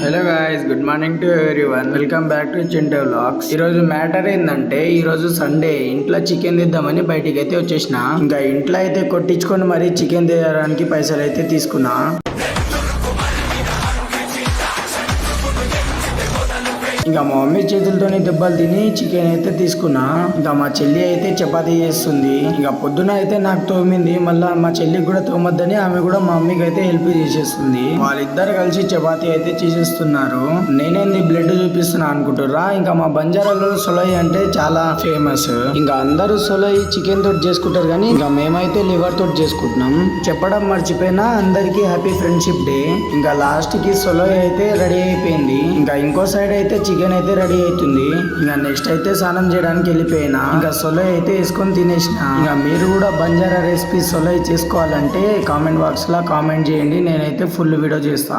Hello guys good morning to one welcome back to Chinte vlogs ఈ రోజు matter ఏంటంటే ఈ రోజు సండే ఇంట్లో చికెన్ తెద్దామని బయటికి అయితే వచ్చేసిన. ఇంకా ఇంట్లో అయితే కొట్టించుకొని మరి చికెన్ తేయడానికి పైసలు అయితే తీసుకున్నా. ఇంకా మా మమ్మీ చేతులతోనే దెబ్బలు తిని చికెన్ అయితే తీసుకున్నా. ఇంకా మా చెల్లి అయితే చపాతి చేస్తుంది. ఇంకా పొద్దున అయితే నాకు తోమింది. మళ్ళా మా చెల్లికి కూడా తోమొద్దని ఆమె కూడా మా మమ్మీకి అయితే హెల్ప్ చేసేస్తుంది. వాళ్ళిద్దరు కలిసి చపాతి అయితే చేసేస్తున్నారు. నేనేంది బ్లడ్ చూపిస్తున్నా అనుకుంటురా ఇంకా మా బంజారాలో సొలై అంటే చాలా ఫేమస్. ఇంకా అందరూ సొలై చికెన్ తోటి చేసుకుంటారు కానీ ఇంకా మేమైతే లివర్ తోటి చేసుకుంటున్నాం. చెప్పడం మర్చిపోయినా అందరికి హ్యాపీ ఫ్రెండ్షిప్ డే. ఇంకా లాస్ట్కి సొలై అయితే రెడీ అయిపోయింది. ఇంకా ఇంకో సైడ్ అయితే చికెన్ అయితే రెడీ అవుతుంది ఇంకా నెక్స్ట్ అయితే స్నానం చేయడానికి వెళ్ళిపోయినా. ఇంకా సొలై అయితే వేసుకొని తినేసిన. ఇంకా మీరు కూడా బంజారా రెసిపీ సొలై చేసుకోవాలంటే కామెంట్ బాక్స్లో కామెంట్ చేయండి. నేనైతే ఫుల్ వీడియో చేస్తా.